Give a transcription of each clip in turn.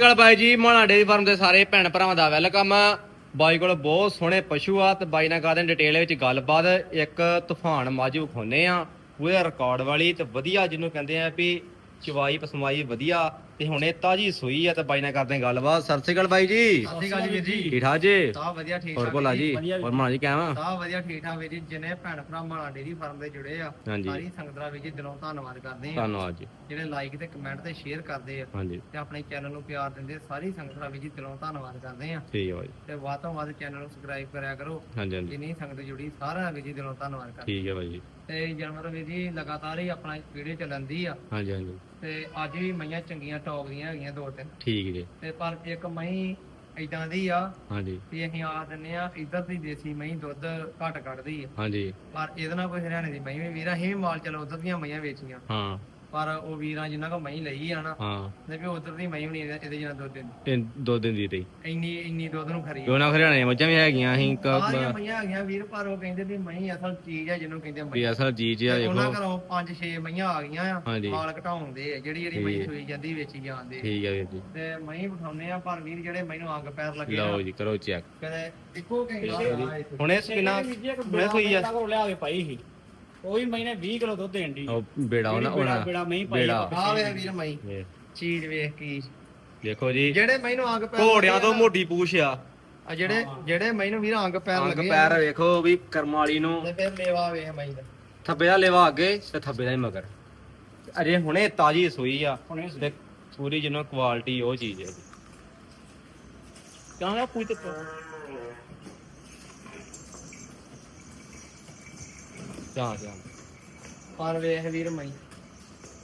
ਗੱਲ ਬਾਈ ਜੀ ਮਾਣਾ dairy farm ਦੇ ਸਾਰੇ ਭੈਣ ਭਰਾਵਾਂ ਦਾ ਵੈਲਕਮ। ਬਾਈ ਕੋਲ ਬਹੁਤ ਸੋਹਣੇ ਪਸ਼ੂ ਆ ਤੇ ਬਾਈ ਨਾਲ ਕਰਦੇ ਡਿਟੇਲ ਵਿੱਚ ਗੱਲਬਾਤ। ਇੱਕ ਤੂਫਾਨ ਮਾਜੂ ਖੋਨੇ ਆ, ਪੂਰੇ ਰਿਕਾਰਡ ਵਾਲੀ ਤੇ ਵਧੀਆ ਜਿਹਨੂੰ ਕਹਿੰਦੇ ਆ ਵੀ ਚਵਾਈ ਪਸਮਾਈ ਵਧੀਆ। ਤੇ ਹੁਣੇ ਤਾਜੀ ਸੂਈ ਆ ਤੇ ਬਾਈ ਨਾਲ ਕਰਦੇ ਗੱਲਬਾਤ। ਸਤਿ ਸ਼੍ਰੀ ਅਕਾਲ ਬਾਈ ਜੀ। ਸਤਿ ਸ਼੍ਰੀ ਅਕਾਲ ਜੀ ਵੀਰ ਜੀ। ਠੀਕ ਠਾਕ ਜੀ? ਤਾਂ ਵਧੀਆ ਠੀਕ ਹੋਰ ਠਾਕ ਭੋਲਾ ਜੀ। ਹੋਰ ਮਾਣਾ ਜੀ। ਕਿਵੇਂ ਤਾਂ ਵਧੀਆ ਠੀਕ ਠਾਕ ਵੀਰ ਜੀ। ਜਿਨੇ ਭੈਣ ਭਰਾ ਮਾਣਾ ਡੇਰੀ ਫਾਰਮ ਦੇ ਜੁੜੇ ਆ ਹਾਂਜੀ। ਸਾਰੀ ਸੰਗਤ ਦਾ ਵੀਰ ਜੀ ਦਿਲੋਂ ਧੰਨਵਾਦ ਕਰਦੇ ਆ ਧੰਨਵਾਦ ਜੀ। ਜਿਹੜੇ ਲਾਈਕ ਤੇ ਕਮੈਂਟ ਤੇ ਸ਼ੇਅਰ ਕਰਦੇ ਆ ਹਾਂਜੀ। ਤੇ ਆਪਣੇ ਚੈਨਲ ਨੂੰ ਪਿਆਰ ਦਿੰਦੇ ਸਾਰੀ ਸੰਗਤ ਦਾ ਵੀਰ ਜੀ ਦਿਲੋਂ ਧੰਨਵਾਦ ਕਰਦੇ ਆ ਠੀਕ ਹੈ ਬਾਈ ਤੇ ਵੱਧ ਤੋਂ ਵੱਧ ਚੈਨਲ ਨੂੰ ਸਬਸਕ੍ਰਾਈਬ ਕਰਿਆ ਕਰੋ। ਹਾਂਜੀ ਹਾਂਜੀ। ਜਿੰਨੀ ਸੰਗਤ ਜੁੜੀ ਵੀਰ ਜੀ ਦਿਲੋਂ ਧੰਨਵਾਦ ਕਰਦੇ ਠੀਕ ਹੈ ਬਾਈ ਜੀ। ਤੇ ਜਾਨਵਰ ਵੀਰ ਜੀ ਲਗਾਤਾਰ ਹੀ ਆਪਣਾ ਵੀਡੀਓ ਚੱਲਦੀ ਆ। ਹਾਂਜੀ ਹਾਂਜੀ। ਤੇ ਅੱਜ ਵੀ ਮਈਆਂ ਚੰਗੀਆਂ ਟੌਪ ਦੀਆਂ ਹੈਗੀਆਂ ਦੋ ਤਿੰਨ। ਠੀਕ ਜੀ। ਤੇ ਪਰ ਇੱਕ ਮਈ ਇਦਾਂ ਦੀ ਆ ਹਾਂਜੀ। ਵੀ ਅਸੀਂ ਆ ਦਿੰਨੇ ਆ ਇੱਧਰ ਦੀ ਦੇਸੀ ਮਹੀਂ ਦੁੱਧ ਘੱਟ ਕੱਢਦੀ ਆ। ਹਾਂਜੀ। ਪਰ ਇਹਦੇ ਨਾਲ ਕੋਈ ਹਰਿਆਣੇ ਦੀ ਮਹੀਂ ਵੀ ਵੀਰ ਅਸੀਂ ਵੀ ਮਾਲ ਚਲੋ ਉਧਰ ਦੀਆਂ ਮਈਆਂ ਵੇਚੀਆਂ। ਹਾਂ। ਪਰ ਉਹ ਵੀਰਾਂ ਜਿਨ੍ਹਾਂ ਕੋ ਮਹੀਂ ਲਈ ਆ ਨਾ ਹਾਂ। ਤੇ ਵੀ ਉਧਰ ਦੀ ਮਹੀਂ ਵੀ ਨਹੀਂ ਇਹਦੇ ਜਿਹਾ ਦੁੱਧ ਦਿੰਦੀ। ਇਹ ਦੋ ਦਿਨ ਦੀ ਤੇ ਇੰਨੀ ਇੰਨੀ ਦੁੱਧ ਨੂੰ ਖਰੀ ਉਹਨਾਂ ਹਰਿਆਣੇ ਦੀਆਂ ਮੱਝਾਂ ਵੀ ਹੈਗੀਆਂ ਅਸੀਂ ਕ- ਸਾਰੀਆਂ ਮਈਆਂ ਹੈਗੀਆਂ ਵੀਰ ਪਰ ਉਹ ਕਹਿੰਦੇ ਵੀ ਮਹੀਂ ਅਸਲ ਚੀਜ਼ ਆ ਜਿਹਨੂੰ ਕਹਿੰਦੇ ਵੀ ਮਹੀਂ ਅਸਲ ਜੀ ਜੀ ਆ ਤੇ ਉਹਨਾਂ ਦੇਖੋ ਘਰੋਂ ਪੰਜ ਛੇ ਮਈਆਂ ਆ ਗਈਆਂ ਆ ਹਾਂਜੀ। ਮਾਲ ਘਟਾਉਂਦੇ ਆ ਜਿਹੜੀ ਜਿਹੜੀ ਮਹੀਂ ਸੂਈ ਜਾਂਦੀ ਵੇਚੀ ਜਾਂਦੇ ਆ। ਠੀਕ ਹੈ ਵੀਰ ਜੀ। ਤੇ ਮਹੀਂ ਬਿਠਾਉਂਦੇ ਆ ਪਰ ਵੀਰ ਜਿਹੜੇ ਮੈਨੂੰ ਅੰਗ ਪੈਰ ਲੱਗੇ ਆ। ਲਓ ਜੀ ਕਰੋ ਚੈੱਕ ਕਦੇ ਇੱਕੋ ਕਹਿੰਦਾ ਹੁਣੇ ਸਪਿਨਾ ਹੁਣੇ ਸੂਈ ਆ। ਲਿਆ ਕੇ ਪਾਈ ਸੀ। ਉਹ ਵੀ ਮਹੀਨੇ 20 ਕਿਲੋ ਦੁੱਧ ਦੇਣ ਦੀ ਉਹ ਬੇੜਾ ਉਹਨਾਂ ਉਹਨਾਂ ਬੇੜਾ ਮਹੀਂ ਪਾਈ ਬੇੜਾ। ਆ ਵੇ ਵੀਰ ਮਹੀਂ। ਇਹ। ਚੀਜ਼ ਵੇਖ ਕੀ। ਦੇਖੋ ਜੀ। ਜਿਹੜੇ ਮੈਨੂੰ ਅੰਗ ਪੈਰ ਘੋੜਿਆਂ ਤੋਂ ਮੋਟੀ ਪੂਛ ਆ। ਆ ਜਿਹੜੇ ਜਿਹੜੇ ਮੈਨੂੰ ਵੀਰ ਅੰਗ ਪੈਰ ਅੰਗ ਲੱਗੇ ਪੈਰ ਵੇਖੋ ਵੀ ਕਰਮ ਵਾਲੀ ਨੂੰ। ਤੇ ਫਿਰ ਲੇਵਾ ਵੇਖ ਮਈ ਦਾ। ਥੱਬੇ ਦਾ ਲੇਵਾ ਅੱਗੇ ਤੇ ਥੱਬੇ ਦਾ ਹੀ ਮਗਰ। ਅਜੇ ਹੁਣੇ ਤਾਜੀ ਸੂਈ ਆ ਹੁਣੇ ਤੇ ਪੂਰੀ ਜਿਹਨੂੰ ਕੁਆਲਿਟੀ ਉਹ ਚੀਜ਼ ਹੈ। ਜੀ ਕਹਿੰਦਾ ਪੁੱਤ ਧਿਆਨ ਧਿਆਨ ਪਰ ਵੇਖ ਵੀਰ ਮਈ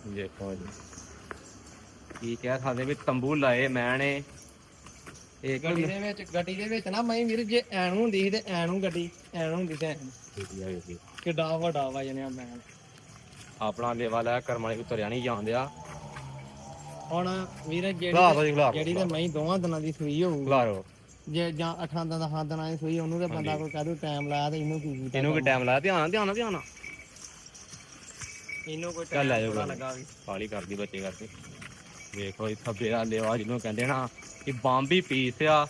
ਦੇਖੋ ਜੀ। ਕੀ ਕਹਿ ਸਕਦੇ ਵੀ ਤੰਬੂ ਲਾਏ ਮੈਂ ਨੇ ਇੱਕ ਗੱਡੀ ਦੇ ਵਿੱਚ ਗੱਡੀ ਦੇ ਵਿੱਚ ਨਾ ਮਈ ਵੀਰ ਜੇ ਐਨੂੰ ਹੁੰਦੀ ਸੀ ਤੇ ਐਨੂੰ ਗੱਡੀ ਐਨੂੰ ਹੁੰਦੀ ਤੇ ਜੀ। ਕਿੱਡਾ ਵੱਡਾ ਵਜਨ ਆ ਮੈਂ ਆਪਣਾ ਲੇਵਾ ਲੈ ਕਰਮ ਵਾਲੀ ਉਤਰਿਆ ਨਹੀਂ ਜਾਂਦਿਆ ਹੁਣ ਵੀਰ ਜਿਹੜੀ ਜੀ ਜਿਹੜੀ ਤੇ ਮਈ ਦੋਵਾਂ ਦਿਨਾਂ ਦੀ ਸੂਈ ਹੋਊ ਖਲਾਰੋ ਜੇ ਜਾਂ ਅਠਾਂ ਦਸਾਂ ਦਿਨਾਂ ਦੀ ਸੂਈ ਉਹਨੂੰ ਤੇ ਬੰਦਾ ਕੋਈ ਕਹਦੂ ਟਾਈਮ ਲਾਇਆ ਤੇ ਇਹਨੂੰ ਕੀ ਕੀਤਾ ਇਹਨੂੰ ਕਿ ਟਾਈਮ ਲਾਇਆ ਧਿਆਨ ਧਿਆਨ ਧਿਆਨ। ਇਹਨੂੰ ਕੋਈ ਚੱਲ ਆ ਟਾਈਮ ਜਾਓ ਥੋੜ੍ਹਾ ਗੱਲ। ਲੱਗਾ ਵੀ। ਕਾਲੀ ਕਰਦੀ ਬੱਚੇ ਕਰਕੇ। ਵੇਖੋ ਇਹ ਥੱਬੇ ਦਾ ਲੇਵਾ ਜਿਹਨੂੰ ਕਹਿੰਦੇ ਨਾ ਕਿ ਬੰਬੀ ਪੀਸ ਆ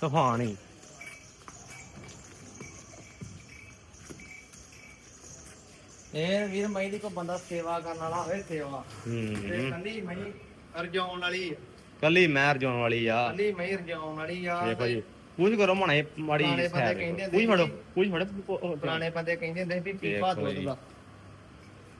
ਤੂਫਾਨ। ਹੀ ਇਹ ਵੀਰ ਮਈ ਦੀ ਕੋਈ ਬੰਦਾ ਸੇਵਾ ਕਰਨ ਵਾਲਾ ਹੋਵੇ ਸੇਵਾ। ਤੇ ਹੂੰ ਮਈ ਰਜਾਉਣ ਵਾਲੀ ਆ। ਕੱਲੀ ਮਹਿਰ ਜਾਣ ਵਾਲੀ ਆ। ਕੱਲੀ ਮਈ ਰਜਾਉਣ ਵਾਲੀ ਆ ਦੇਖੋ ਜੀ ਪੂਛ ਕਰੋ ਮਣੇ ਮਾੜੀ ਪੁਰਾਣੇ ਬੰਦੇ ਕਹਿੰਦੇ ਹੁੰਦੇ ਫੜੋ ਪੂਛ ਫੜੋ। ਪੁਰਾਣੇ ਬੰਦੇ ਕਹਿੰਦੇ ਹੁੰਦੇ ਵੀ ਪੀਪਾ ਦੁੱਧ। ਦਾ।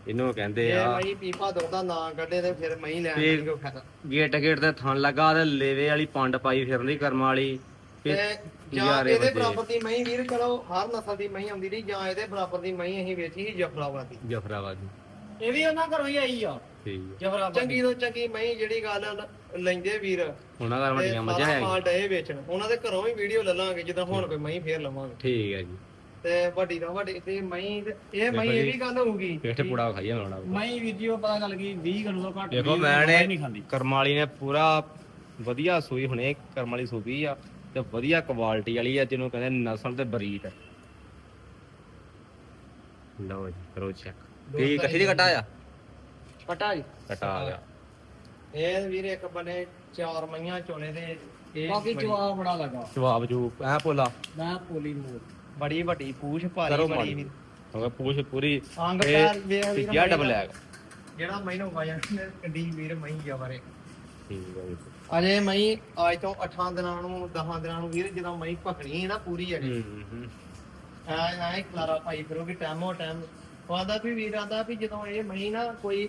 ਇਹਨੂੰ ਕਹਿੰਦੇ ਆ ਮਈ ਪੀਪਾ ਦੁੱਧ ਦਾ ਨਾਂ ਕੱਢੇ ਤੇ ਫਿਰ ਮਈ ਲੈਣ ਦੀ ਕੋਈ ਫਾਇਦਾ ਗੇਟ ਗੇਟ ਤੇ ਥਣ ਲੱਗਾ ਤੇ ਲੇਵੇ ਵਾਲੀ ਪੰਡ ਪਾਈ ਫਿਰਦੀ ਕਰਮ ਵਾਲੀ। ਤੇ ਫਿਰ ਜਾਂ ਇਹਦੇ। ਬਰਾਬਰ ਦੀ ਮਈ ਵੀਰ ਚਲੋ ਹਰ ਨਸਲ ਦੀ ਮਈ ਆਉਂਦੀ ਰਹੀ ਜਾਂ ਇਹਦੇ ਬਰਾਬਰ ਦੀ ਮਈ ਅਸੀਂ ਵੇਚੀ ਸੀ ਜਫਰਾਬਾਦ। ਦੀ ਜਫਰਾਬਾਦ। ਦੀ ਇਹ ਵੀ ਉਹਨਾਂ ਘਰੋਂ ਹੀ ਆਈ ਆ। ਠੀਕ ਜਫਰਾਬਾਦ ਚੰਗੀ ਤੋਂ ਚੰਗੀ ਮਈ ਜਿਹੜੀ ਗੱਲ ਲੈਂਦੇ ਵੀਰ। ਉਹਨਾਂ ਦਾ ਵੱਡੀਆਂ ਮੱਝਾਂ ਹੈ ਮਾਲ ਡਏ ਵੇਚਣ। ਉਹਨਾਂ ਦੇ ਘਰੋਂ ਵੀ ਵੀਡੀਓ ਲੈ ਲਾਂਗੇ ਜਦੋਂ ਹੁਣ ਕੋਈ ਮਈ ਫੇਰ ਲਵਾਂਗੇ। ਠੀਕ ਹੈ ਜੀ। ਤੇ ਵੱਡੀ ਤੋਂ ਵੱਡੀ ਤੇ ਤੇ- ਇਹ ਮਈ ਇਹ ਵੀ ਗੱਲ ਹੋਊਗੀ ਪੇਟ ਪੁੜਾ ਖਾਈਆ ਹੋਣਾ ਮਹੀਂ ਵੀਡੀਓ ਪਤਾ ਗੱਲ ਕੀ 20 ਕਿਲੋ ਤੋਂ ਘੱਟ ਦੇਖੋ ਵੀਹ ਮੈਂ ਨੇ ਨਹੀਂ ਖਾਂਦੀ। ਕਰਮ ਵਾਲੀ ਨੇ ਪੂਰਾ ਵਧੀਆ ਸੂਈ ਹੁਣੇ ਕਰਮ ਵਾਲੀ ਸੂਈ ਆ ਤੇ ਵਧੀਆ ਕੁਆਲਿਟੀ ਵਾਲੀ ਆ ਜਿਹਨੂੰ ਕਹਿੰਦੇ ਨਸਲ ਤੇ ਬਰੀਡ। ਲਓ ਜੀ ਕਰੋ ਚੈੱਕ ਕੀ ਕੱਟੀ ਦੀ ਕਟਾ ਆ? ਪਟਾ ਜੀ। ਕਟਾ ਆ ਗਿਆ। ਇਹ ਵੀਰ ਇੱਕ ਬਨੇ ਚਾਰ ਮਈਆਂ ਚੋਲੇ ਦੇ ਇਹ ਬਾਕੀ ਬੜੀ- ਜਵਾਬ ਬੜਾ ਲੱਗਾ ਜਵਾਬ ਜੂ ਐ ਭੋਲਾ। ਮੈਂ ਪੋਲੀ ਮੋੜ ਬੜੀ ਵੱਡੀ ਪੂਛ ਕਰੋ ਭਾਰੀ ਬੜੀ ਮਾੜੀ। ਵੀਰ ਹੋਗਾ ਪੂਛ ਪੂਰੀ। ਅੰਗ ਪੈਰ ਵੇਖ ਵੀਰ ਤੀਜਾ। ਡਬਲ ਹੈ ਜਿਹੜਾ ਮੈਨੂੰ ਵਜਨ ਕੱਢੀ ਵੀਰ ਮਈ ਠੀਕ ਹੈ ਜੀ। ਅਜੇ ਮਈ ਅੱਜ ਤੋਂ 8 ਦਿਨਾਂ ਨੂੰ 10 ਦਿਨਾਂ ਨੂੰ ਵੀਰ ਜਦੋਂ ਮਈ ਭਖਣੀ ਹੈ ਨਾ ਪੂਰੀ ਅਜੇ। ਹੂੰ ਹੂੰ ਐ ਐ ਖਲਾਰਾ ਪਾਈ ਫਿਰੋਗੇ ਟਾਈਮੋ ਟਾਈਮ ਉਹ ਆਂਦਾ ਵੀ ਵੀਰ ਆਂਦਾ ਵੀ ਜਦੋਂ ਇਹ ਮਈ ਨਾ ਕੋਈ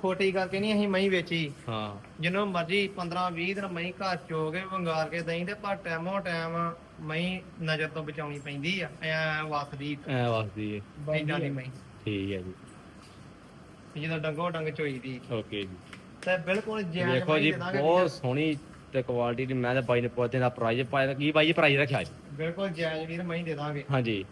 ਖੋਟੀ ਕਰਕੇ ਨਹੀਂ ਅਸੀਂ ਮਈ ਵੇਚੀ। ਹਾਂ। ਜਿੰਨੂੰ ਮਰਜ਼ੀ 15 20 ਦਿਨ ਮਈ ਘਰ ਚੋਗੇ ਵੰਗਾਰ ਕੇ ਦਈ ਤੇ ਪਰ ਟਾਈਮੋ ਟਾਈਮ ਮਈ ਨਜ਼ਰ ਤੋਂ ਬਚਾਉਣੀ ਪੈਂਦੀ ਆ ਐ ਵਸਦੀ ਐ ਵਸਦੀ ਹੈ ਇਦਾਂ ਦੀ ਮਈ ਠੀਕ ਹੈ ਜੀ। ਜਦੋਂ ਡੰਗੋ ਡੰਗ ਚੋਈਦੀ। ਓਕੇ ਜੀ। ਤੇ ਬਿਲਕੁਲ ਜੈਨ ਦੇਖੋ ਜੀ ਦੇ ਬਹੁਤ ਸੋਹਣੀ ਤੇ ਕੁਆਲਿਟੀ ਦੀ ਮੈਂ ਤਾਂ ਬਾਈ ਨੇ ਪੁੱਛਦੇ ਦਾ ਪ੍ਰਾਈਜ਼ ਪਾਇਆ ਕੀ ਬਾਈ ਪ੍ਰਾਈਜ਼ ਰੱਖਿਆ ਜੀ? ਬਿਲਕੁਲ ਜਾਇਜ਼ ਵੀਰ ਮਈ ਦੇ ਦਾਂਗੇ ਹਾਂਜੀ।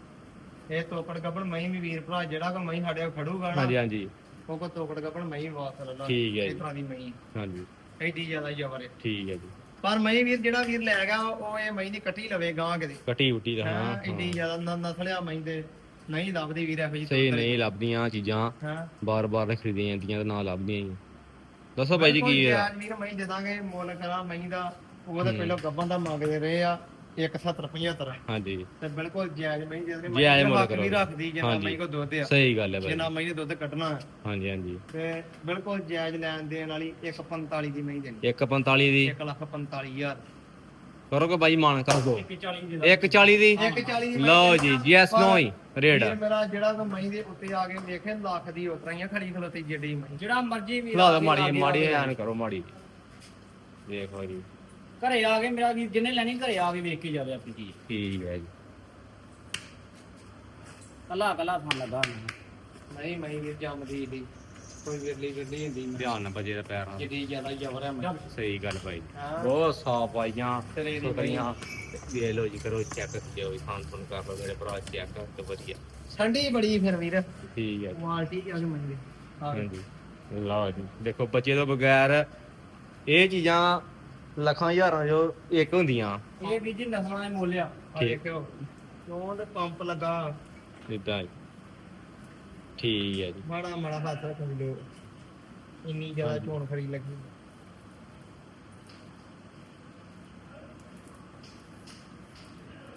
ਇਹ ਤੋਕੜ ਗੱਬਣ ਮਈ ਵੀ ਵੀਰ ਭਰਾ ਜਿਹੜਾ ਕੋ ਮਈ ਸਾਡੇ ਕੋਲ ਖੜੂਗਾ ਨਾ ਹਾਂਜੀ ਹਾਂਜੀ। ਉਹ ਕੋ ਤੋਕੜ ਗੱਬਣ ਮਈ ਵਾਸ ਲੱਲਾ ਠੀਕ ਹੈ ਇਸ ਜੀ। ਤਰ੍ਹਾਂ ਦੀ ਮਈ ਹਾਂਜੀ। ਐਡੀ ਜ਼ਿਆਦਾ ਜ਼ਬਰ ਹੈ। ਠੀਕ ਹੈ ਜੀ। ਪਰ ਮਈ ਵੀਰ ਜਿਹੜਾ ਵੀਰ ਲੈ ਗਿਆ ਉਹ ਇਹ ਮਈ ਦੀ ਕੱਟੀ ਲਵੇ ਗਾਂ ਕਿਤੇ। ਕਟੀ ਉਟੀ ਦਾ ਹਾਂ ਹਾਂ ਐਡੀ ਜ਼ਿਆਦਾ ਨ- ਨਸਲਿਆ ਮਈ ਦੇ ਨਹੀਂ ਲੱਭਦੀ ਵੀਰ ਇਹੋ ਜਿਹੀ ਸਹੀ ਨਹੀਂ ਲੱਭਦੀਆਂ ਚੀਜ਼ਾਂ। ਹਾਂ? ਬਾਰ-ਬਾਰ ਖਰੀਦੀਆਂ ਜਾਂਦੀਆਂ ਤੇ ਨਾ ਲੱਭਦੀਆਂ ਹੀ ਦੱਸੋ ਬਾਈ ਜੀ ਕੀ ਹੈ ਯਾਰ ਵੀਰ ਮਹੀਂ ਦੇ ਦਾਂਗੇ ਮੁੱਲ ਕਰਾਂ ਮਹੀਂ ਦਾ ਉਹਦੇ ਪਹਿਲਾਂ ਗੱਬਾਂ ਦਾ ਮੰਗਦੇ ਰਹੇ ਆ। 170 75 ਹਾਂਜੀ। ਤੇ ਬਿਲਕੁਲ ਜਾਇਜ਼ ਮਹੀਂ ਦੇ ਦਾਂਗੇ ਜਾਇਜ਼ ਮੁੱਲ ਹੱਕ ਨਹੀਂ ਕਰੋ। ਰੱਖਦੀ ਜਿੰਨਾ ਹਾਂਜੀ। ਮਹੀਂ ਕੋ ਦੁੱਧ ਆ ਸਹੀ ਗੱਲ ਹੈ ਬਾਈ। ਜਿੰਨਾ ਮਹੀਂ ਨੇ ਦੁੱਧ ਕੱਢਣਾ ਹੈ। ਹਾਂਜੀ ਹਾਂਜੀ। ਤੇ ਬਿਲਕੁਲ ਜਾਇਜ਼ ਲੈਣ ਦੇਣ ਵਾਲੀ 145 ਦੀ ਮਹੀਂ ਦੇਣੀ 145 ਦੀ? 1 ਲੱਖ 45000 ਕਰੋਗੇ ਬਾਈ ਮਾਨ ਕਰ ਦੋ। 140 ਦੇ। 140 ਦੀ? 140 ਦੀ ਲਓ ਜੀ ਯੈਸ ਨੋ ਹੀ ਰੇਡ ਵੀਰ ਮੇਰਾ ਜਿਹੜਾ ਕੋ ਮਹੀਂ ਦੇ ਉੱਤੇ ਆ ਕੇ ਵੇਖੇ ਲੱਖ ਦੀ ਉਤਰਾਈਆਂ ਖੜੀ ਖਲੋਤੀ ਜੱਡੀ ਮਹੀਂ। ਜਿਹੜਾ ਮਰਜ਼ੀ ਵੀ ਲਾ ਦੋ ਮਾੜੀ ਮਾੜੀ ਐਨ ਕਰੋ ਮਾੜੀ। ਦੇਖੋ ਜੀ। ਘਰੇ ਆ ਕੇ ਮੇਰਾ ਵੀਰ ਜਿੰਨੇ ਲੈਣੀ ਘਰੇ ਆ ਕੇ ਵੇਖ ਕੇ ਜਾਵੇ ਆਪਣੀ ਚੀਜ਼। ਠੀਕ ਹੈ ਜੀ। ਕੱਲਾ ਕੱਲਾ ਥਾਂ ਲੱਗਾ। ਨਹੀਂ ਮਹੀਂ ਵੀਰ ਜੰਮਦੀ ਦੀ ਕੋਈ ਵਿਰਲੀ ਵਿਰਲੀ ਹੁੰਦੀ। ਨਹੀਂ ਧਿਆਨ ਨਾਲ ਬਜੇ ਦਾ ਪੈਰਾਂ ਜਿੱਡੀ ਜ਼ਿਆਦਾ ਜ਼ਬਰ ਹੈ ਮਹੀਂ ਸਹੀ ਗੱਲ ਬਾਈ ਹਾਂ। ਬਹੁਤ ਸਾਫ਼ ਆਈਆਂ ਸਰੀਰ ਦੀ ਸੁਥਰੀਆਂ ਵੇ ਲੋ ਜੀ ਕਰੋ ਚੈੱਕ ਜੀ ਖਾਨ ਫੋਨ ਕਰ ਲਓ ਮੇਰੇ ਭਰਾ ਚੈੱਕ ਤੇ ਵਧੀਆ। ਠੰਡੀ ਬੜੀ ਫਿਰ ਵੀਰ। ਠੀਕ ਹੈ ਕੁਆਲਿਟੀ ਮਹੀਂ ਦੀ ਹਾਂ ਹਾਂਜੀ। ਲਓ ਜੀ ਦੇਖੋ ਬੱਚੇ ਤੋਂ ਬਗੈਰ ਇਹ ਚੀਜ਼ਾਂ ਲੱਖਾਂ ਹਜ਼ਾਰਾਂ ਜੋ ਇੱਕ ਹੁੰਦੀਆਂ। ਇਹ ਵੀਰ ਜੀ ਨਸਲਾਂ ਦੇ ਮੁੱਲ ਆ ਆ ਦੇਖਿਓ। ਕਿਉਂ ਤੇ ਪੰਪ ਲੱਗਾ ਇਦਾਂ ਠੀਕ ਹੈ ਜੀ। ਮਾੜਾ ਮਾੜਾ ਹੱਥ ਰੱਖ ਲਿਓ ਇੰਨੀ ਜ਼ਿਆਦਾ ਚੋਣ ਖੜੀ ਲੱਗੀ।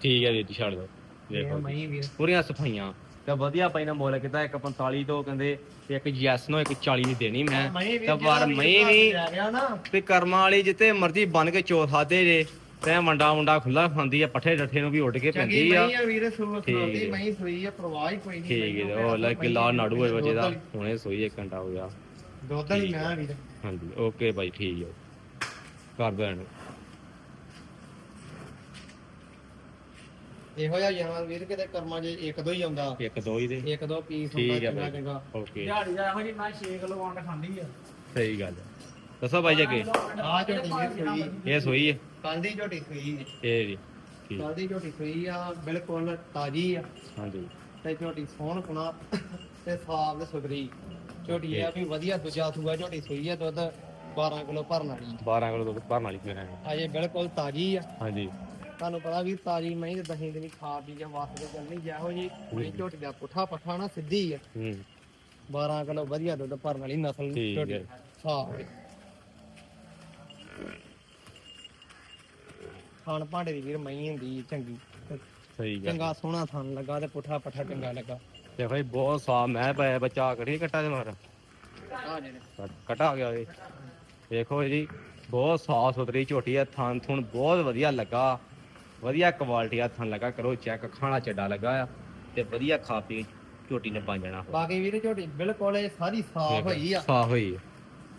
ਠੀਕ ਹੈ ਜੀ ਛੱਡ ਦਿਓ। ਇਹ ਦੇਖੋ ਜੀ। ਮਹੀਂ ਵੀਰ ਪੂਰੀਆਂ ਸਫਾਈਆਂ। ਤੇ ਵਧੀਆ ਪਾਈ ਨਾ ਮੁੱਲ ਕੀਤਾ ਇੱਕ 45 ਤੋਂ ਕਹਿੰਦੇ ਇੱਕ ਯੈਸ ਨੋ ਇੱਕ 40 ਦੀ ਦੇਣੀ ਮੈਂ। ਤੇ ਪਰ ਮਹੀਂ ਵੀ ਤੇ ਕਰਮਾਂ ਵਾਲੀ ਜਿੱਤੇ ਮਰਜ਼ੀ ਬਨ ਕੇ ਚੋ ਖਾਦੇ ਜੇ ਤੇ ਮੁੰਡਾ ਮੁੰਡਾ ਖੁੱਲਾ ਖਾਂਦੀ ਆ ਪੱਠੇ ਡੱਠੇ ਨੂੰ ਵੀ ਉੱਡ ਕੇ ਪੈਂਦੀ ਆ। ਵੀਰ ਠੀਕ ਹੈ। ਮਹੀਂ ਸੂਈ ਆ ਪ੍ਰਵਾਹ ਹੀ ਕੋਈ ਨਹੀਂ ਠੀਕ ਹੈ ਉਹ ਲੈ ਕਿਲਾ ਨਾੜੂ ਹੋਏ ਵਜੇ ਦਾ ਹੁਣੇ ਸੋਈ ਇੱਕ ਘੰਟਾ ਹੋ ਗਿਆ। ਦੁੱਧ ਵਾਲੀ ਮੈਂ ਵੀਰ। ਹਾਂਜੀ ਓਕੇ ਬਾਈ ਠੀਕ ਹੈ ਕਰ ਦੇਣ ਇਹੋ ਜਿਹਾ ਯਾਰ ਵੀਰ ਕਿਤੇ ਕਰਮਾਂ 'ਚ ਇੱਕ ਦੋ ਹੀ ਆਉਂਦਾ। ਇੱਕ ਦੋ ਹੀ ਦੇ ਇੱਕ ਦੋ ਪੀਸ ਠੀਕ ਹੁੰਦਾ ਹੈ ਚੰਗਾ ਬਾਈ। ਚੰਗਾ। ਓਕੇ। ਦਿਹਾੜੀ ਦਾ ਇਹੋ ਜੀ ਮੈਂ 6 ਕਿਲੋ ਆਂਡ ਖਾਂਦੀ ਆ। ਸਹੀ ਗੱਲ ਹੈ ਦੱਸੋ ਬਾਈ ਜੀ ਅੱਗੇ। ਆ ਝੋਟੀ ਵੀਰ ਸੂਈ ਇਹ ਸੋਈ ਹੈ ਕੱਲ ਦੀ ਝੋਟੀ ਸੂਈ ਇਹ ਜੀ ਠੀਕ। ਕੱਲ ਦੀ ਝੋਟੀ ਸੂਈ ਆ ਬਿਲਕੁਲ ਤਾਜੀ ਆ। ਹਾਂਜੀ। ਤੇ ਝੋਟੀ ਸੋਹਣ ਪੁਣਾ ਤੇ ਸਾਫ਼ ਤੇ ਸੁਥਰੀ। ਝੋਟੀ ਆ ਵੀ ਵਧੀਆ ਦੂਜਾ ਸੂਆ ਝੋਟੀ ਸੂਈ ਆ ਦੁੱਧ 12 ਕਿਲੋ ਭਰਨ ਵਾਲੀ। 12 ਕਿਲੋ ਦੁੱਧ ਭਰਨ ਵਾਲੀ ਮੇਰਾ ਅਜੇ ਬਿਲਕੁਲ ਤਾਜੀ ਆ। ਹਾਂਜੀ। ਤੁਹਾਨੂੰ ਪਤਾ ਵੀ ਤਾਜੀ ਮਹੀਂ ਤੇ ਦਹੀਂ ਦੀ ਖਾ ਪੀ ਕੇ ਵਾਸਤੇ ਚੱਲਣੀ ਜਿਹੋ ਜੀ ਇਹ ਝੋਟੀ ਦਾ ਪੁੱਠਾ ਪੱਠਾ ਨਾ ਸਿੱਧੀ ਆ। ਹੂੰ। 12 ਕਿਲੋ ਵਧੀਆ ਦੁੱਧ ਭਰਨ ਵਾਲੀ ਨਸਲ ਠੀਕ ਝੋਟੀ। ਹੈ। ਸਾਫ਼ ਖਾਣ ਭਾਂਡੇ ਦੀ ਵੀਰ ਮਹੀਂ ਹੁੰਦੀ ਚੰਗੀ। ਸਹੀ ਗੱਲ। ਚੰਗਾ ਸੋਹਣਾ ਥਣ ਲੱਗਾ ਤੇ ਪੁੱਠਾ ਪੱਠਾ ਚੰਗਾ ਲੱਗਾ। ਦੇਖੋ ਜੀ ਬਹੁਤ ਸਾਫ਼ ਮੈਂ ਪਾਇਆ ਬੱਚਾ ਕਰੀ ਕੱਟਾ ਦੇ ਮਾਰ? ਆ ਜਿਹੜੇ ਕਟਾ ਗਿਆ ਇਹ। ਦੇਖੋ ਜੀ ਬਹੁਤ ਸਾਫ਼ ਸੁਥਰੀ ਝੋਟੀ ਆ ਥਣ ਥੁਣ ਬਹੁਤ ਵਧੀਆ ਲੱਗਾ। ਵਧੀਆ ਕੁਆਲਿਟੀ ਆ ਥਣ ਲੱਗਾ ਕਰੋ ਚੈੱਕ ਖਾਣਾ ਚੱਡਾ ਲੱਗਾ ਆ ਤੇ ਵਧੀਆ ਖਾ ਪੀ ਝੋਟੀ ਨੇ ਬਣ ਜਾਣਾ ਬਾਕੀ ਵੀਰ ਝੋਟੀ ਬਿਲਕੁਲ ਇਹ ਸਾਰੀ ਸਾਫ਼ ਹੋਈ ਆ ਸਾਫ਼ ਹੋਈ ਆ।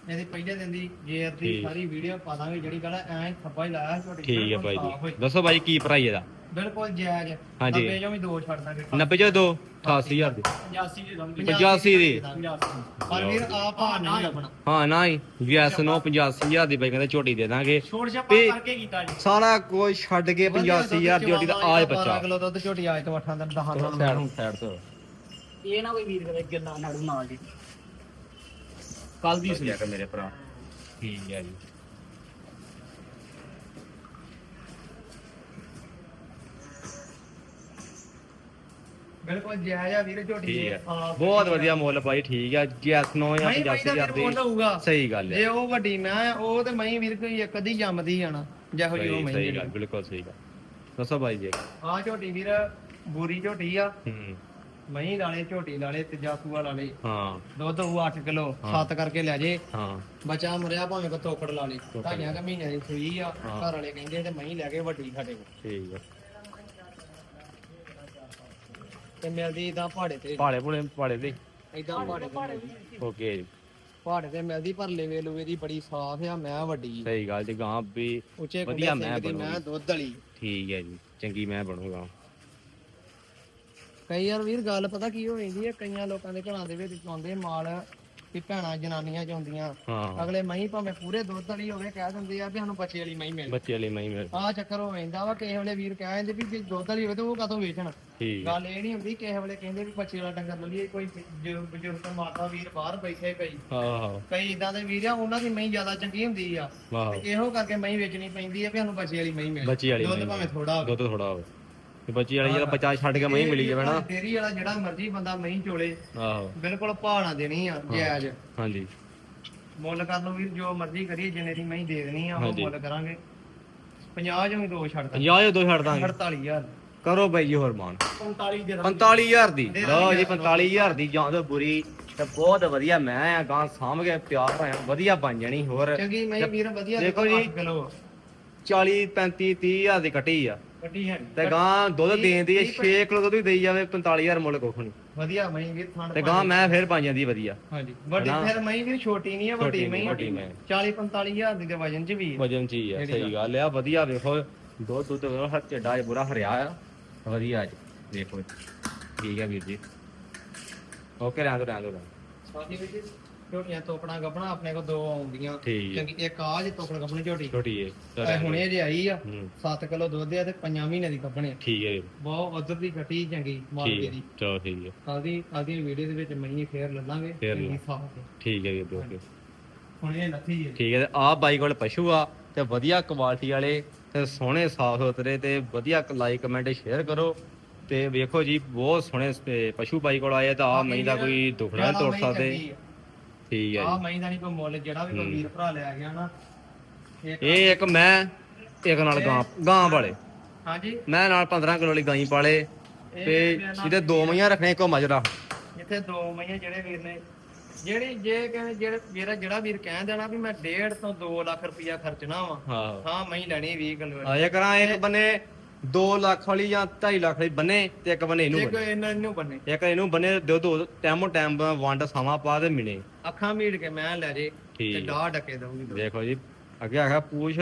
ਇਹਦੇ ਪਹਿਲੇ ਦਿਨ ਦੀ ਜੇਰ ਦੀ। ਸਾਰੀ ਵੀਡੀਓ ਪਾ ਦਾਂਗੇ ਜਿਹੜੀ ਕਹਿੰਦਾ ਐਂ ਥੱਪਾ ਹੀ ਲਾਇਆ ਝੋਟੀ ਠੀਕ ਬਿਲਕੁਲ ਬਾਈ। ਜੀ ਦੱਸੋ ਬਾਈ ਕੀ ਪ੍ਰਾਈਸ ਇਹਦਾ ਬਿਲਕੁਲ ਜਾਇਜ਼। ਹਾਂਜੀ। ਨੱਬੇ ਚੋਂ ਵੀ ਦੋ ਛੱਡ ਦਾਂਗੇ। 90 ਜੋ 2 88000 ਦੀ। 85 ਦੇ ਦਮ 85 ਦੀ। 85 ਪਰ ਵੀਰ ਆ ਭਾ ਨਹੀਂ। ਹਾਂ ਨਾ ਹੀ। ਯੈਸ ਨੋ 85000 ਦੀ ਬਾਈ ਕਹਿੰਦੇ ਝੋਟੀ ਦੇ ਦਾਂਗੇ। ਛੋੜ ਛਾਪਾ ਤੇ- ਕਰਕੇ ਕੀਤਾ ਜੀ। ਸਾਰਾ ਕੁਝ ਛੱਡ ਕੇ 85000 ਦੀ ਝੋਟੀ ਦਾ ਆਜ ਬੱਚਾ। ਕਿਲੋ ਦੁੱਧ ਝੋਟੀ ਆਜ ਤੋਂ 8 ਦਿਨ 10 ਦਿਨ ਸਾਈਡ ਸਾਈਡ ਤੋਂ ਇਹ ਨਾ ਕੋਈ ਵੀਰ ਕਰੇ ਗਿੱਲਾ ਨਾੜੂ ਨਾਲ ਜੀ। ਕੱਲ ਦੀ ਸੀ ਵਧੀਆ ਕਿ ਮੇਰੇ ਭਰਾ ਠੀਕ ਹੈ ਜੀ। ਬਿਲਕੁਲ ਜਾਇਜ਼ ਆ ਵੀਰ ਝੋਟੀ ਠੀਕ ਹੈ। ਬਹੁਤ ਵਧੀਆ ਮੁੱਲ ਪਾਈ ਠੀਕ ਹੈ। ਯੈਸ ਨੋ ਜਾਂ ਨਹੀਂ ਭਾਈ ਦਾ 85000 ਵੀਰ ਦੀ ਮੁੱਲ ਹੋਊਗਾ। ਸਹੀ ਗੱਲ ਹੈ। ਜੇ ਉਹ ਵੱਡੀ ਮੈਂ ਆ, ਉਹ ਤੇ ਮੈਂ ਵੀਰ ਕੋਈ ਇੱਕ ਅੱਧੀ ਜੰਮਦੀ ਆਣਾ ਜਿਹੋ ਜਿਹੀ ਉਹ ਮੈਂ ਸਹੀ ਗੱਲ ਬਿਲਕੁਲ ਸਹੀ ਗੱਲ। ਦੱਸੋ ਬਾਈ ਜੀ। ਆ ਝੋਟੀ ਵੀਰ ਬੂਰੀ ਝੋਟੀ ਆ। ਹੂੰ। ਮਹੀਂ ਲਾਲੇ ਝੋਟੀ ਲਾਲੇ ਤੀਜਾ ਸੂਆ ਲਾਲੇ। ਹਾਂ। ਦੁੱਧ ਉਹ 8 ਕਿਲੋ। 7 ਕਰਕੇ ਲੈ ਜੇ। ਹਾਂ। ਬੱਚਾ ਮਰਿਆ ਭਾਵੇਂ ਕੋ ਤੋਕੜ ਲਾ ਲੇ। ਤੋਕੜ। ਢਾਈਆਂ ਕ ਮਹੀਨਿਆਂ ਦੀ ਸੂਈ ਆ। ਘਰ ਵਾਲੇ ਕਹਿੰਦੇ ਤੇ ਮਹੀਂ ਲੈ ਕੇ ਵੱਡੀ ਸਾਡੇ ਕੋਲ। ਠੀਕ ਹੈ ਤੇ ਮਿਲਦੀ ਇਦਾਂ ਪਹਾੜੇ ਤੇ। ਪਾੜੇ ਪੁੜੇ ਪਾੜੇ ਦੇ ਇਦਾਂ ਪਹਾੜੇ ਤੇ ਮਿਲਦੀ। ਓਕੇ ਪਹਾੜੇ ਤੇ ਮਿਲਦੀ ਪਰ ਲੇਵੇ ਲੂਵੇ ਦੀ ਬੜੀ ਸਾਫ਼ ਆ ਮੈਂ ਵੱਡੀ। ਸਹੀ ਗੱਲ ਜੀ ਗਾਂ ਵੀ ਉੱਚੇ ਵਧੀਆ ਕੁੰਡੇ ਮੈਂ ਸਿੰਘ ਦੀ ਮੈਂ ਬਣੂਗੀ। ਦੁੱਧ ਵਾਲੀ। ਠੀਕ ਹੈ ਜੀ ਚੰਗੀ ਮੈਂ ਬਣੂਗਾ। ਕਈ ਯਾਰ ਵੀਰ ਗੱਲ ਪਤਾ ਕੀ ਹੋ ਜਾਂਦੀ ਹੈ ਕਈਆਂ ਲੋਕਾਂ ਦੇ ਘਰਾਂ ਦੇ ਵਿੱਚ ਆਉਂਦੇ ਮਾਲ ਵੀ ਭੈਣਾਂ ਜਨਾਨੀਆਂ ਚ ਆਉਂਦੀਆਂ। ਹਾਂ। ਅਗਲੇ ਮਹੀਂ ਭਾਵੇਂ ਪੂਰੇ ਦੁੱਧ ਵਾਲੀ ਹੋਵੇ ਕਹਿ ਦਿੰਦੇ ਆ ਵੀ ਸਾਨੂੰ ਬੱਚੇ ਵਾਲੀ ਮਹੀਂ ਮਿਲ। ਬੱਚੇ ਵਾਲੀ ਮੈਂ ਮੇਰੇ ਆਹ ਚੱਕਰ ਹੋ ਜਾਂਦਾ ਵਾ ਕਿਸੇ ਵੇਲੇ ਵੀਰ ਕਹਿ ਜਾਂਦੇ ਵੀ ਜੇ ਦੁੱਧ ਵਾਲੀ ਹੋਵੇ ਤਾਂ ਉਹ ਕਦੋਂ ਵੇਚਣ? ਠੀਕ। ਹੈ ਗੱਲ ਇਹ ਨਹੀਂ ਹੁੰਦੀ ਕਿਸੇ ਵੇਲੇ ਕਹਿੰਦੇ ਵੀ ਬੱਚੇ ਵਾਲਾ ਡੰਗਰ ਲੈ ਲਈਏ ਕੋਈ ਬਜ਼ੁਰਗ ਮਾਤਾ ਵੀਰ ਬਾਹਰ ਬੈਠੇ ਕਈ ਆਹੋ। ਕਈ ਇਦਾਂ ਦੇ ਵੀਰ ਆ ਉਹਨਾਂ ਦੀ ਮਹੀਂ ਜ਼ਿਆਦਾ ਚੰਗੀ ਹੁੰਦੀ ਆ। ਇਹੋ ਕਰਕੇ ਮਹੀਂ ਵੇਚਣੀ ਪੈਂਦੀ ਆ ਵੀ ਸਾਨੂੰ ਬੱਚੇ ਵਾਲੀ ਮਹੀਂ ਮਿਲੇ। ਬੱਚੀ ਵਾਲੀ ਦੁੱਧ ਮਹੀਂ ਭਾਵੇਂ ਥੋੜਾ ਹੋਵੇ। ਦੁੱਧ ਥੋੜਾ ਹੋਵੇ। ਤੇ ਬੱਚੀ ਵਾਲੀ ਜਿਹੜਾ ਬੱਚਾ ਛੱਡ ਕੇ ਮੈਂ ਮਿਲੀ ਜਾਵੇ ਨਾ। ਡੇਰੀ ਵਾਲਾ ਜਿਹੜਾ ਮਰਜ਼ੀ ਬੰਦਾ ਮਹੀਂ ਚੋਲੇ ਆਹੋ। ਬਿਲਕੁਲ ਭਾਣਾ ਦੇਣੀ ਆ ਜਾਇਜ਼। ਹਾਂਜੀ। ਮੁੱਲ ਕਰ ਲਓ ਵੀਰ ਜੋ ਮਰਜ਼ੀ ਕਰੀਏ ਜਿੰਨੇ ਦੀ ਮੈਂ ਦੇ ਦੇਣੀ ਆ ਉਹ ਹਾਂਜੀ। ਮੁੱਲ ਕਰਾਂਗੇ। 50 ਚੋਂ ਵੀ ਦੋ ਛੱਡ ਦਾਂਗੇ। 50 ਜੋ ਦੋ ਛੱਡ ਦਾਂਗੇ। 48000 ਕਰੋ ਬਾਈ ਜੀ ਹੋਰ ਮਾਨ। 45 ਦੇ 45000 ਦੀ। ਲਓ ਜੀ ਦਾਂਗੇ। 45000 ਦੀ। ਜਾਂ ਤਾਂ ਬੁਰੀ ਤੇ ਬਹੁਤ ਵਧੀਆ ਮੈਂ ਆ ਗਾਂ ਸਾਂਭ ਕੇ ਪਿਆਰ ਹੋਇਆ ਵਧੀਆ ਬਣ ਜਾਣੀ ਹੋਰ। ਚੰਗੀ ਮੈਂ ਵੀਰ ਵਧੀਆ ਦੇਖੋ ਜੀ। ਕਿਲੋ 40 35 30000 ਦੀ ਕੱਟੀ ਆ। ਕੱਟੀ ਹੈ ਤੇ ਗਾਂ ਦੁੱਧ ਦੇਣ ਦੀ 6 ਕਿਲੋ ਦੁੱਧ ਵੀ ਦੇਈ ਜਾਵੇ 45000 ਮੁੱਲ ਕੁੱਖ ਨਹੀਂ ਵਧੀਆ ਮੈਂ ਵੀਰ ਤੇ ਗਾਂ ਮੈਂ ਫਿਰ ਬਣ ਜਾਂਦੀ ਵਧੀਆ। ਹਾਂਜੀ ਵੱਡੀ ਹਨਾ? ਫਿਰ ਮੈਂ ਵੀਰ ਛੋਟੀ ਨਹੀਂ ਆ ਵੱਡੀ ਛੋਟੀ ਮੈਂ ਨਹੀਂ, ਵੱਡੀ ਮੈਂ। 40 45000 ਦੀ ਦੇ ਵਜਨ ਚ ਵੀ। ਵਜਨ ਚ ਹੀ ਆ ਸਹੀ ਗੱਲ। ਆ ਵਧੀਆ ਵੇਖੋ ਦੁੱਧ ਦੁੱਧ ਵੇਖੋ ਹੱਥ ਚੱਡਾ ਪੂਰਾ ਹਰਿਆ ਆ ਵਧੀਆ ਜੀ ਦੇਖੋ ਠੀਕ ਆ ਵੀਰ ਜੀ। ਓਕੇ ਰਹਿਣ ਦੋ ਰਹਿਣ ਦੋ ਸਾਡੀ ਵਿੱਚ ਝੋਟੀਆਂ ਤੋਪਣਾ ਗੱਪਣਾ ਆਪਣੇ ਕੋਲ ਦੋ ਆਉਂਦੀਆਂ। ਠੀਕ ਹੈ। ਚੰਗੀ ਇੱਕ ਆ ਜੇ ਤੋਪਣ ਗੱਪਣੀ ਝੋਟੀ। ਛੋਟੀ ਏ ਇਹ ਹੁਣੇ ਜੇ ਆਈ ਆ ਹੂੰ। 7 ਕਿਲੋ ਦੁੱਧ ਆ ਤੇ 5 ਮਹੀਨੇ ਦੀ ਗੱਪਣੀ ਠੀਕ ਹੈ। ਬਹੁਤ ਉਧਰ ਦੀ ਕੱਟੀ ਚੰਗੀ ਠੀਕ ਦੀ। ਹੈ ਚਲੋ ਠੀਕ ਹੈ। ਆਦੀ ਆਦੀ ਵੀਡੀਓ ਦੇ ਵਿੱਚ ਮਣੀ ਫੇਰ ਲੱਲਾਂਗੇ ਫੇਰ ਲੈ। ਸਾਫ਼। ਠੀਕ ਹੈ ਵੀਰ ਓਕੇ ਹੁਣ ਇਹ ਲੱਥੀ ਹੈ ਠੀਕ ਹੈ ਤੇ ਆਹ ਬਾਈ ਕੋਲ ਪਸ਼ੂ ਆ ਤੇ ਵਧੀਆ ਕੁਆਲਿਟੀ ਵਾਲੇ ਤੇ ਸੋਹਣੇ ਸਾਫ਼ ਸੁਥਰੇ ਤੇ ਵਧੀਆ ਲਾਈਕ ਕਮੈਂਟ ਸ਼ੇਅਰ ਕਰੋ। ਤੇ ਵੇਖੋ ਜੀ ਬਹੁਤ ਸੋਹਣੇ ਸ- ਪਸ਼ੂ ਬਾਈ ਕੋਲ ਆਏ ਆ ਤਾਂ ਆ ਮਹੀਂ ਦਾ ਕੋਈ ਦੁਖੜਾ ਨਹੀਂ ਤੋੜ ਸਕਦੇ। ਠੀਕ ਹੈ ਆ ਜੀ। ਮਹੀਂ ਦਾ ਨਹੀਂ ਕੋਈ ਮੁੱਲ ਜਿਹੜਾ ਵੀ ਕੋਈ। ਵੀਰ ਭਰਾ ਲੈ ਗਿਆ ਨਾ ਇਹ ਇਹ ਇੱਕ ਮੈਂ ਇੱਕ ਨਾਲ ਗਾਂ ਗਾਂ ਵਾਲੇ। ਹਾਂਜੀ। ਮੈਂ ਨਾਲ 15 ਕਿਲੋ ਵਾਲੀ ਗਾਂ ਪਾਲੇ ਤੇ ਇਹਦੇ ਦੋ ਮਈਆਂ ਰੱਖਣੇ ਇੱਕੋ ਮਜਰਾ ਇੱਥੇ ਦੋ ਮਈਆਂ ਜਿਹੜੇ ਵੀਰ ਨੇ। ਜਿਹੜੀ ਜੇ ਕਹਿੰਦੇ ਜਿਹੜੇ ਜਿਹੜਾ ਜਿਹੜਾ ਵੀਰ ਕਹਿ ਦੇਣਾ ਵੀ ਮੈਂ 1.5 ਤੋਂ 2 ਲੱਖ ਰੁਪਇਆ ਖਰਚਣਾ ਵਾ ਹਾਂ। ਹਾਂ ਮਈ ਲੈਣੀ 20 ਕਿਲੋ ਆਇਆ ਕਰਾਂ ਇੱਕ ਬੰਨੇ 2 ਲੱਖ ਵਾਲੀ ਜਾਂ 2.5 ਲੱਖ ਵਾਲੀ ਬੰਨੇ ਤੇ ਇੱਕ ਬੰਨੇ ਇਹਨੂੰ ਇੱਕ ਬੰਨੇ। ਇਹਨਾਂ ਨੂੰ ਬੰਨੇ। ਇੱਕ ਇਹਨੂੰ ਬੰਨੇ ਦੋ ਦੋ ਟਾਈਮੋ ਟਾਈਮ ਵੰਡ ਸਮਾਂ ਪਾ ਦੇ ਮਿਲੇ। ਅੱਖਾਂ ਮੀਟ ਕੇ ਮੈਂ ਲੈ ਜੇ ਤੇ ਠੀਕ। ਡਾਹ ਡਕੇ ਦਊਗੀ ਦੇਖੋ ਜੀ ਅੱਗੇ ਆਖਿਆ ਪੂਛ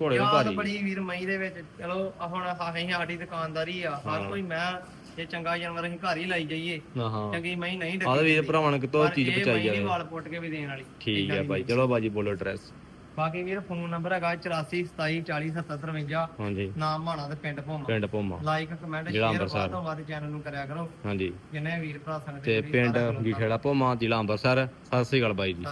ਘੋੜੇ ਨੂੰ ਯਾਦ ਭਾਰੀ। ਬੜੀ ਵੀਰ ਮਈ ਦੇ ਵਿੱਚ। ਚਲੋ ਆਹ ਹੁਣ ਅਸੀਂ ਸਾਡੀ ਦੁਕਾਨਦਾਰੀ ਆ। ਹਰ ਹਾਂ। ਕੋਈ ਮੈਂ ਜੇ ਚੰਗਾ ਜਾਨਵਰ ਅਸੀਂ ਘਰ ਹੀ ਲਾਈ ਜਾਈਏ। ਹਾਂ ਹਾਂ। ਚੰਗੀ ਮਈ ਨਹੀਂ ਆਹ ਵੀਰ। ਭਰਾਵਾਂ ਨੂੰ ਕਿਤੋਂ ਚੀਜ਼ ਪਹੁੰਚਾਈ ਜਾਵੇ। ਵਾਲ ਪੁੱਟ ਕੇ ਵੀ ਦੇਣ ਵਾਲੀ। ਠੀਕ ਏਦਾਂ ਹੈ ਦੀ ਭਾਈ ਚਲੋ ਬਾਜੀ ਬੋਲੋ ਐਡਰੈਸ ਬਾਕੀ ਵੀਰ ਫੋਨ ਨੰਬਰ ਹੈਗਾ 84 27 40 77 53 ਹਾਂਜੀ। ਨਾਮ ਮਾਣਾ ਤੇ ਪਿੰਡ ਭੋਮਾ। ਪਿੰਡ ਭੋਮਾ। ਲਾਈਕ ਕਮੈਂਟ ਜ਼ਿਲ੍ਹਾ ਸ਼ੇਅਰ ਅੰਮ੍ਰਿਤਸਰ। ਵੱਧ ਤੋਂ ਵੱਧ ਚੈਨਲ ਨੂੰ ਕਰਿਆ ਕਰੋ। ਹਾਂਜੀ। ਜਿੰਨੇ ਵੀਰ ਭਰਾ ਸੰਗਤ ਤੇ ਪਿੰਡ। ਵਿਖੇੜਾ ਭੋਮਾ ਜ਼ਿਲ੍ਹਾ ਅੰਮ੍ਰਿਤਸਰ। ਸਤਿ ਸ੍ਰੀ ਅਕਾਲ ਬਾਈ ਜੀ।